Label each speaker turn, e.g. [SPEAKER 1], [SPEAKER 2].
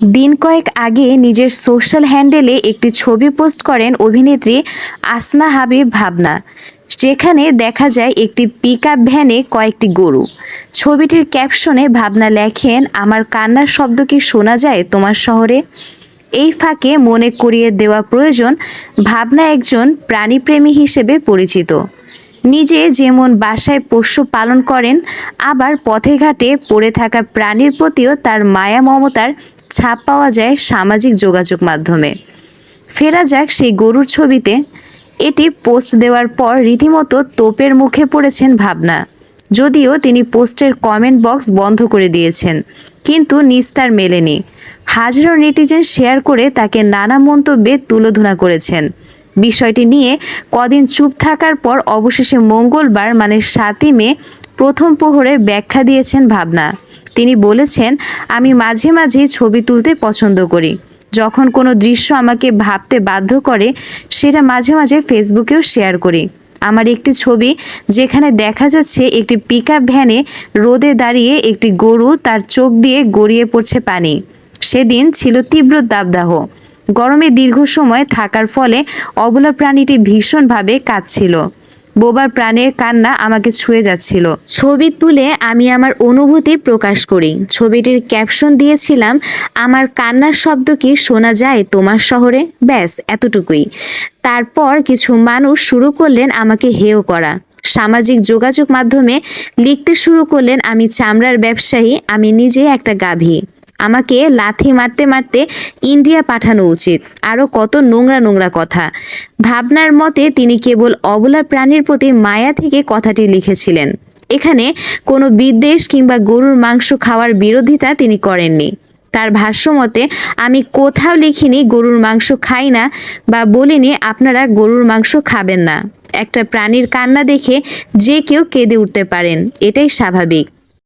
[SPEAKER 1] দিন কয়েক আগে নিজের সোশ্যাল হ্যান্ডেলে একটি ছবি পোস্ট করেন অভিনেত্রী আসনা হাবিব ভাবনা। যেখানে দেখা যায় একটি পিক আপ ভ্যানে কয়েকটি গরু। ছবিটির ক্যাপশনে ভাবনা লেখেন, আমার কান্নার শব্দ কি শোনা যায় তোমার শহরে? এই ফাঁকে মনে করিয়ে দেওয়া প্রয়োজন, ভাবনা একজন প্রাণীপ্রেমী হিসেবে পরিচিত। নিজে যেমন বাসায় পোষ্য পালন করেন, আবার পথে ঘাটে পড়ে থাকা প্রাণীর প্রতিও তার মায়া মমতার ছাপ পাওয়া যায় সামাজিক যোগাযোগ মাধ্যমে। ফেরা যাক সেই গরুর ছবিতে, এটি পোস্ট দেওয়ার পর রীতিমতো তোপের মুখে পড়েছেন ভাবনা। যদিও তিনি পোস্টের কমেন্ট বক্স বন্ধ করে দিয়েছেন, কিন্তু নিস্তার মেলেনি। হাজারো নেটিজেন শেয়ার করে তাকে নানা মন্তব্যে তুলোধনা করেছেন। বিষয়টি নিয়ে কদিন চুপ থাকার পর অবশেষে মঙ্গলবার মানে সাতই মে, প্রথম প্রহরে ব্যাখ্যা দিয়েছেন ভাবনা। তিনি বলেছেন, আমি মাঝে মাঝে ছবি তুলতে পছন্দ করি। যখন কোনো দৃশ্য আমাকে ভাবতে বাধ্য করে, সেটা মাঝে মাঝে ফেসবুকেও শেয়ার করি। আমার একটি ছবি, যেখানে দেখা যাচ্ছে একটি পিক ভ্যানে রোদে দাঁড়িয়ে একটি গরু তার চোখ দিয়ে গড়িয়ে পড়ছে পানি। সেদিন ছিল তীব্র দাবদাহ। গরমে দীর্ঘ সময় থাকার ফলে অবলা প্রাণীটি ভীষণভাবে কাঁদছিল। বোবার প্রাণের কান্না আমাকে ছুঁয়ে যাচ্ছিল। ছবি তুলে আমি আমার অনুভূতি প্রকাশ করি। ছবিটির ক্যাপশন দিয়েছিলাম, আমার কান্নার শব্দ কি শোনা যায় তোমার শহরে? ব্যাস, এতটুকুই। তারপর কিছু মানুষ শুরু করলেন আমাকে হেয় করা। সামাজিক যোগাযোগ মাধ্যমে লিখতে শুরু করলেন, আমি চামড়ার ব্যবসায়ী, আমি নিজে একটা গাভী। আমাকে লাথি মারতে মারতে ইন্ডিয়া পাঠানো উচিত। আরও কত নোংরা নোংরা কথা। ভাবনার মতে তিনি কেবল অবলা প্রাণীর প্রতি মায়া থেকে কথাটি লিখেছিলেন। এখানে কোনো বিদ্বেষ কিংবা গরুর মাংস খাওয়ার বিরোধিতা তিনি করেননি। তার ভাষ্যমতে আমি কোথাও লিখিনি গরুর মাংস খাই না বা বলিনি আপনারা গরুর মাংস খাবেন না। একটা প্রাণীর কান্না দেখে যে কেউ কেঁদে উঠতে পারেন। এটাই স্বাভাবিক।